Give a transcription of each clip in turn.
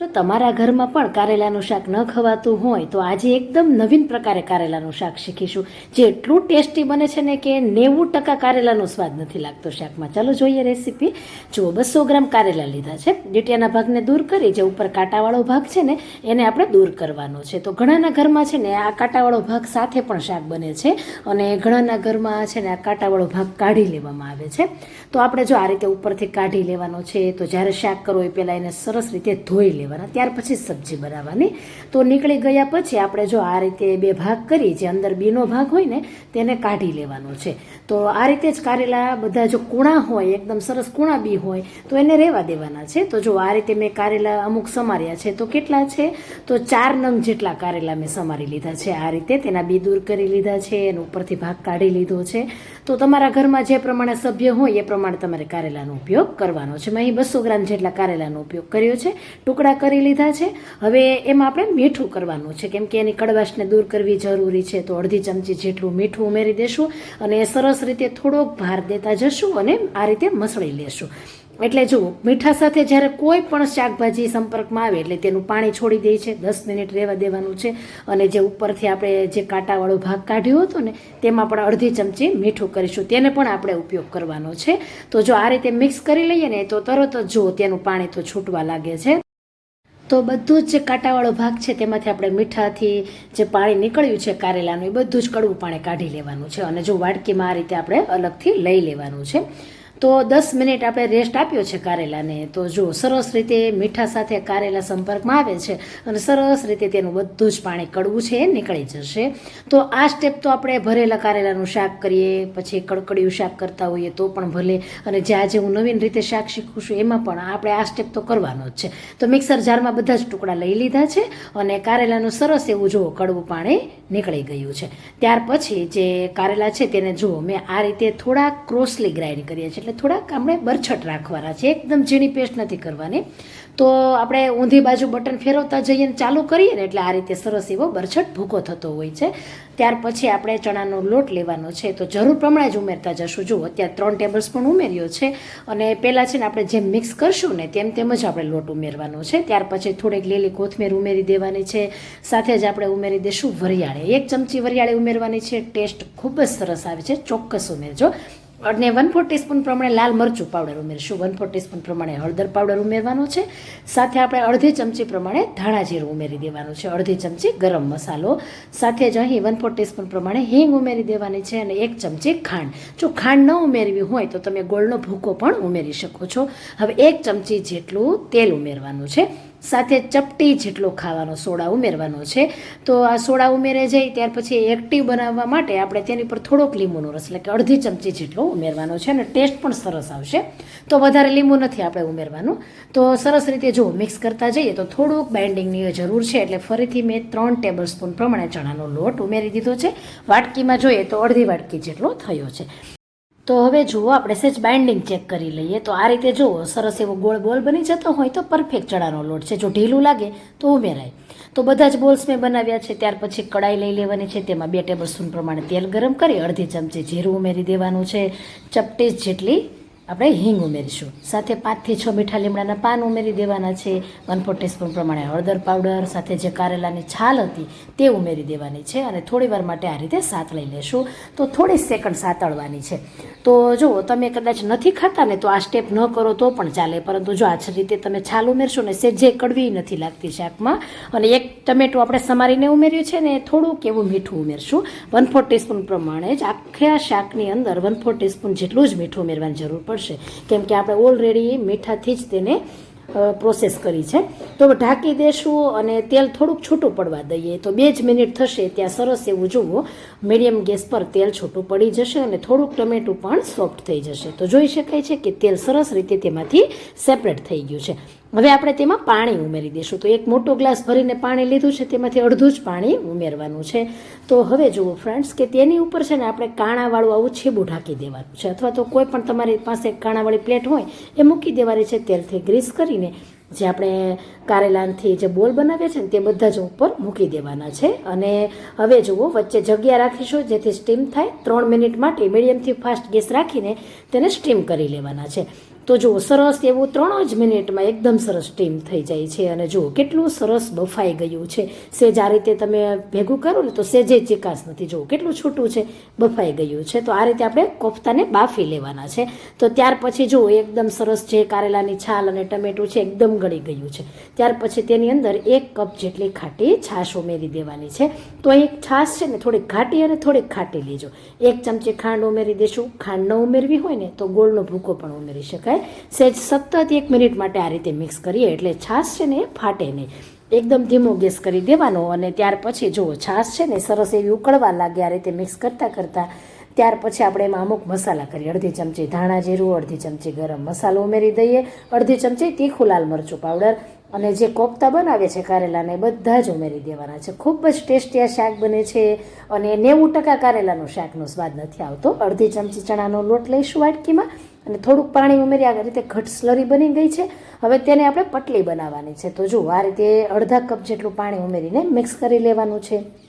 જો તમારા ઘરમાં પણ કારેલાનું શાક ન ખવાતું હોય, તો આજે એકદમ નવીન પ્રકારે કારેલાનું શાક શીખીશું. જે એટલું ટેસ્ટી બને છે ને કે નેવું ટકા કારેલાનો સ્વાદ નથી લાગતો શાકમાં. ચાલો જોઈએ રેસીપી. જુઓ, બસો ગ્રામ કારેલા લીધા છે. ડીટિયાના ભાગને દૂર કરી, જે ઉપર કાંટાવાળો ભાગ છે ને, એને આપણે દૂર કરવાનો છે. તો ઘણાના ઘરમાં છે ને, આ કાંટાવાળો ભાગ સાથે પણ શાક બને છે અને ઘણાના ઘરમાં છે ને, આ કાંટાવાળો ભાગ કાઢી લેવામાં આવે છે. તો આપણે જો આ રીતે ઉપરથી કાઢી લેવાનો છે, તો જ્યારે શાક કરવો એ પહેલાં એને સરસ રીતે ધોઈ લેવાના ત્યાર પછી સબ્જી બનાવવાની. તો નીકળી ગયા પછી આપણે જો આ રીતે બે ભાગ કરી, જે અંદર બીનો ભાગ હોય ને, તેને કાઢી લેવાનો છે. તો આ રીતે જ કારેલા બધા જો કૂણા હોય, એકદમ સરસ કૂણા બી હોય, તો એને રહેવા દેવાના છે. તો જો આ રીતે મેં કારેલા અમુક સમાર્યા છે, તો કેટલા છે? તો ચાર નંગ જેટલા કારેલા મેં સમારી લીધા છે. આ રીતે તેના બી દૂર કરી લીધા છે, એનો ઉપરથી ભાગ કાઢી લીધો છે. તો તમારા ઘરમાં જે પ્રમાણે સભ્ય હોય, એ પ્રમાણે તમારે કારેલાનો ઉપયોગ કરવાનો છે. મેં અહીં બસો ગ્રામ જેટલા કારેલાનો ઉપયોગ કર્યો છે, ટુકડા કરી લીધા છે. હવે એમાં આપણે મીઠું કરવાનું છે. કેમ કે એની કડવાશને દૂર કરવી જરૂરી છે, તો અડધી ચમચી જેટલું મીઠું ઉમેરી દેશું અને એ સરસ રીતે થોડોક ભાર દેતા જશું અને આ રીતે મસળી લેશું. એટલે જુઓ, મીઠા સાથે જ્યારે કોઈ પણ શાકભાજી સંપર્કમાં આવે એટલે તેનું પાણી છોડી દે છે, દસ મિનિટ રહેવા દેવાનું છે અને જે ઉપરથી આપણે જે કાંટાવાળો ભાગ કાઢ્યો હતો ને, તેમાં પણ અડધી ચમચી મીઠું કરીશું. તેને પણ આપણે ઉપયોગ કરવાનો છે. તો જો આ રીતે મિક્સ કરી લઈએ ને, તો તરત જ જુઓ, તેનું પાણી તો છૂટવા લાગે છે. તો બધું જ જે કાંટાવાળો ભાગ છે તેમાંથી આપણે મીઠાથી જે પાણી નીકળ્યું છે કારેલાનું, એ બધું જ કડવું પાણી કાઢી લેવાનું છે. અને જો વાડકીમાં આ રીતે આપણે અલગથી લઈ લેવાનું છે. તો દસ મિનિટ આપણે રેસ્ટ આપ્યો છે કારેલાને. તો જો સરસ રીતે મીઠા સાથે કારેલા સંપર્કમાં આવે છે અને સરસ રીતે તેનું બધું જ પાણી કડવું છે એ નીકળી જશે. તો આ સ્ટેપ તો આપણે ભરેલા કારેલાનું શાક કરીએ, પછી કડકડિયું શાક કરતા હોઈએ તો પણ ભલે. અને જે આજે હું નવીન રીતે શાક શીખું છું એમાં પણ આપણે આ સ્ટેપ તો કરવાનો જ છે. તો મિક્સર જારમાં બધા જ ટુકડા લઈ લીધા છે અને કારેલાનું સરસ એવું જુઓ, કડવું પાણી નીકળી ગયું છે. ત્યાર પછી જે કારેલા છે તેને જુઓ, મેં આ રીતે થોડા ક્રોસલી ગ્રાઇન્ડ કરીએ છીએ. એટલે થોડાક આપણે બરછટ રાખવાના છે. એકદમ ઝીણી પેસ્ટ નથી કરવાની. તો આપણે ઊંધી બાજુ બટન ફેરવતા જઈએ ને ચાલુ કરીએ ને એટલે આ રીતે સરસ એવો બરછટ ભૂકો થતો હોય છે. ત્યાર પછી આપણે ચણાનો લોટ લેવાનો છે. તો જરૂર પ્રમાણે જ ઉમેરતા જશું. જુઓ, અત્યારે ત્રણ ટેબલ સ્પૂન ઉમેર્યો છે અને પહેલાં છે ને આપણે જેમ મિક્સ કરશું ને તેમ તેમ જ આપણે લોટ ઉમેરવાનો છે. ત્યાર પછી થોડીક લીલી કોથમીર ઉમેરી દેવાની છે. સાથે જ આપણે ઉમેરી દઈશું વરિયાળી. એક ચમચી વરિયાળી ઉમેરવાની છે. ટેસ્ટ ખૂબ જ સરસ આવે છે. ચોક્કસ ઉમેરજો. અને વન ફોર ટીસ્પૂન પ્રમાણે લાલ મરચું પાવડર ઉમેરશું. વન ફોર ટીસ્પૂન પ્રમાણે હળદર પાવડર ઉમેરવાનો છે. સાથે આપણે અડધી ચમચી પ્રમાણે ધાણા જીરું ઉમેરી દેવાનું છે. અડધી ચમચી ગરમ મસાલો. સાથે જ અહીં વન ફોર ટીસ્પૂન પ્રમાણે હિંગ ઉમેરી દેવાની છે અને એક ચમચી ખાંડ. જો ખાંડ ન ઉમેરવી હોય તો તમે ગોળનો ભૂકો પણ ઉમેરી શકો છો. હવે એક ચમચી જેટલું તેલ ઉમેરવાનું છે. સાથે ચપટી જેટલો ખાવાનો સોડા ઉમેરવાનો છે. તો આ સોડા ઉમેરે જાય ત્યાર પછી એક્ટિવ બનાવવા માટે આપણે તેની પર થોડોક લીંબુનો રસ એટલે કે અડધી ચમચી જેટલો ઉમેરવાનો છે અને ટેસ્ટ પણ સરસ આવશે. તો વધારે લીંબુ નથી આપણે ઉમેરવાનું. તો સરસ રીતે જો મિક્સ કરતા જઈએ તો થોડુંક બાઇન્ડિંગની જરૂર છે એટલે ફરીથી મેં ત્રણ ટેબલ સ્પૂન પ્રમાણે ચણાનો લોટ ઉમેરી દીધો છે. વાટકીમાં જોઈએ તો અડધી વાટકી જેટલો થયો છે. તો હવે જુઓ, આપણે સેજ બાઇન્ડિંગ ચેક કરી લઈએ. તો આ રીતે જુઓ, સરસ એવો ગોળ બોલ બની જતો હોય તો પરફેક્ટ ચણાનો લોટ છે. જો ઢીલું લાગે તો ઉમેરાય. તો બધા જ બોલ્સ મેં બનાવ્યા છે. ત્યાર પછી કડાઈ લઈ લેવાની છે. તેમાં બે ટેબલ સ્પૂન પ્રમાણે તેલ ગરમ કરી અડધી ચમચી જીરું ઉમેરી દેવાનું છે. ચપટી જેટલી આપણે હિંગ ઉમેરીશું. સાથે પાંચથી છ મીઠા લીમડાના પાન ઉમેરી દેવાના છે. વન ફોર ટીસ્પૂન પ્રમાણે હળદર પાવડર, સાથે જે કારેલાની છાલ હતી તે ઉમેરી દેવાની છે અને થોડી વાર માટે આ રીતે સાતળી લેશું. તો થોડી સેકન્ડ સાતળવાની છે. તો જુઓ, તમે કદાચ નથી ખાતા ને તો આ સ્ટેપ ન કરો તો પણ ચાલે. પરંતુ જો આ રીતે તમે છાલ ઉમેરશો ને સેજે કડવી નથી લાગતી શાકમાં, અને એક ટમેટું આપણે સમારીને ઉમેર્યું છે ને થોડુંક એવું મીઠું ઉમેરશું. વન ફોર ટીસ્પૂન પ્રમાણે જ આખા શાકની અંદર વન ફોર ટીસ્પૂન જેટલું જ મીઠું ઉમેરવાની જરૂર પડશે. કેમ કે આપણે ઓલરેડી મીઠાથી જ તેને પ્રોસેસ કરી છે. તો ઢાંકી દેશું અને તેલ થોડુંક છૂટું પડવા દઈએ. તો બે જ મિનિટ થશે ત્યાં સરસ એવું જુઓ. મીડિયમ ગેસ પર તેલ છૂટું પડી જશે અને થોડુંક ટમેટું પણ સોફ્ટ થઈ જશે. તો જોઈ શકાય છે કે તેલ સરસ રીતે તેમાંથી સેપરેટ થઈ ગયું છે. હવે આપણે તેમાં પાણી ઉમેરી દઈશું. તો એક મોટો ગ્લાસ ભરીને પાણી લીધું છે, તેમાંથી અડધું જ પાણી ઉમેરવાનું છે. તો હવે જુઓ ફ્રેન્ડ્સ કે તેની ઉપર છે ને આપણે કાણાવાળું આવું છીબું ઢાંકી દેવાનું છે. અથવા તો કોઈ પણ તમારી પાસે કાણાવાળી પ્લેટ હોય, એ મૂકી દેવાની છે તેલથી ગ્રીસ કરીને, જે આપણે કારેલાનથી જે બોલ બનાવીએ છીએ ને, તે બધા જ ઉપર મૂકી દેવાના છે. અને હવે જુઓ, વચ્ચે જગ્યા રાખીશું, જેથી સ્ટીમ થાય. ત્રણ મિનિટ માટે મીડિયમથી ફાસ્ટ ગેસ રાખીને તેને સ્ટીમ કરી લેવાના છે. તો જુઓ, સરસ એવું ત્રણ જ મિનિટમાં એકદમ સરસ સ્ટીમ થઈ જાય છે અને જુઓ, કેટલું સરસ બફાઈ ગયું છે. સેજ આ રીતે તમે ભેગું કરો ને તો સેજે ચિકાસ નથી. જુઓ, કેટલું છૂટું છે, બફાઈ ગયું છે. તો આ રીતે આપણે કોફતાને બાફી લેવાના છે. તો ત્યાર પછી જુઓ, એકદમ સરસ જે કારેલાની છાલ અને ટમેટું છે, એકદમ ગળી ગયું છે. ત્યાર પછી તેની અંદર એક કપ જેટલી ખાટી છાશ ઉમેરી દેવાની છે. તો એક છાશ છે ને, થોડીક ઘાટી અને થોડીક ખાટી લેજો. એક ચમચી ખાંડ ઉમેરી દેશું. ખાંડ ન ઉમેરવી હોય ને, તો ગોળનો ભૂકો પણ ઉમેરી શકાય. સહેજ સતત એક મિનિટ માટે આ રીતે મિક્સ કરીએ એટલે છાશ છે ને એ ફાટે નહીં. એકદમ ધીમો ગેસ કરી દેવાનો અને ત્યાર પછી જુઓ છાશ છે ને સરસ એવી ઉકળવા લાગે આ રીતે મિક્સ કરતાં કરતાં, ત્યાર પછી આપણે એમાં અમુક મસાલા કરીએ. અડધી ચમચી ધાણા જીરું, અડધી ચમચી ગરમ મસાલો ઉમેરી દઈએ. અડધી ચમચી તીખું લાલ મરચું પાવડર. અને જે કોફતા બનાવે છે કારેલાને બધા જ ઉમેરી દેવાના છે. ખૂબ જ ટેસ્ટી આ શાક બને છે અને નેવું ટકા કારેલાનું શાકનો સ્વાદ નથી આવતો. અડધી ચમચી ચણાનો લોટ લઈશું વાટકીમાં. અને થોડુંક પાણી ઉમેરી આ રીતે ઘટ સ્લરી બની ગઈ છે. હવે તેને આપણે પટલી બનાવવાની છે. તો જુઓ આ રીતે અડધા કપ જેટલું પાણી ઉમેરીને મિક્સ કરી લેવાનું છે.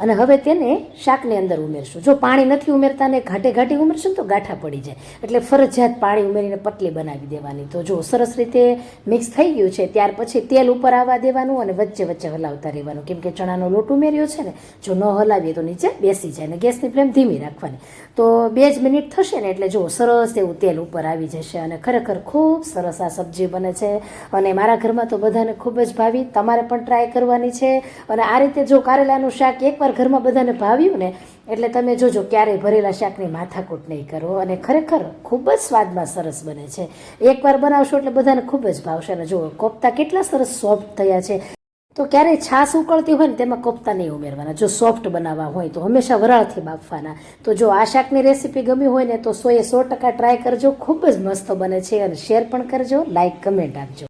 અને હવે તેને શાકની અંદર ઉમેરશું. જો પાણી નથી ઉમેરતા ને ઘાટે ઘાટી ઉમેરશું તો ગાંઠા પડી જાય. એટલે ફરજિયાત પાણી ઉમેરીને પટલી બનાવી દેવાની. તો જો સરસ રીતે મિક્સ થઈ ગયું છે, ત્યાર પછી તેલ ઉપર આવવા દેવાનું અને વચ્ચે વચ્ચે હલાવતા રહેવાનું. કેમ કે ચણાનો લોટ ઉમેર્યો છે ને, જો ન હલાવીએ તો નીચે બેસી જાય અને ગેસની ફ્લેમ ધીમી રાખવાની. તો બે જ મિનિટ થશે ને, એટલે જો સરસ એવું તેલ ઉપર આવી જશે અને ખરેખર ખૂબ સરસ આ સબ્જી બને છે. અને મારા ઘરમાં તો બધાને ખૂબ જ ભાવી, તમારે પણ ટ્રાય કરવાની છે. અને આ રીતે જો કારેલાનું શાક એકવાર ઘરમાં બધાને ભાવ્યું ને, એટલે તમે જોજો ક્યારેય ભરેલા શાકની માથાકૂટ નહીં કરો. અને ખરેખર ખૂબ જ સ્વાદમાં સરસ બને છે. એકવાર બનાવશો એટલે બધાને ખૂબ જ ભાવશે. અને જુઓ, કોફતા કેટલા સરસ સોફ્ટ થયા છે. તો ક્યારેય છાશ ઉકળતી હોય ને, તેમાં કોફતા નહીં ઉમેરવાના. જો સોફ્ટ બનાવવા હોય તો હંમેશા વરાળથી બાફવાના તો જો આ શાકની રેસીપી ગમી હોય ને, તો સો એ સો ટકા ટ્રાય કરજો. ખૂબ જ મસ્ત બને છે. અને શેર પણ કરજો લાઇક કમેન્ટ આપજો.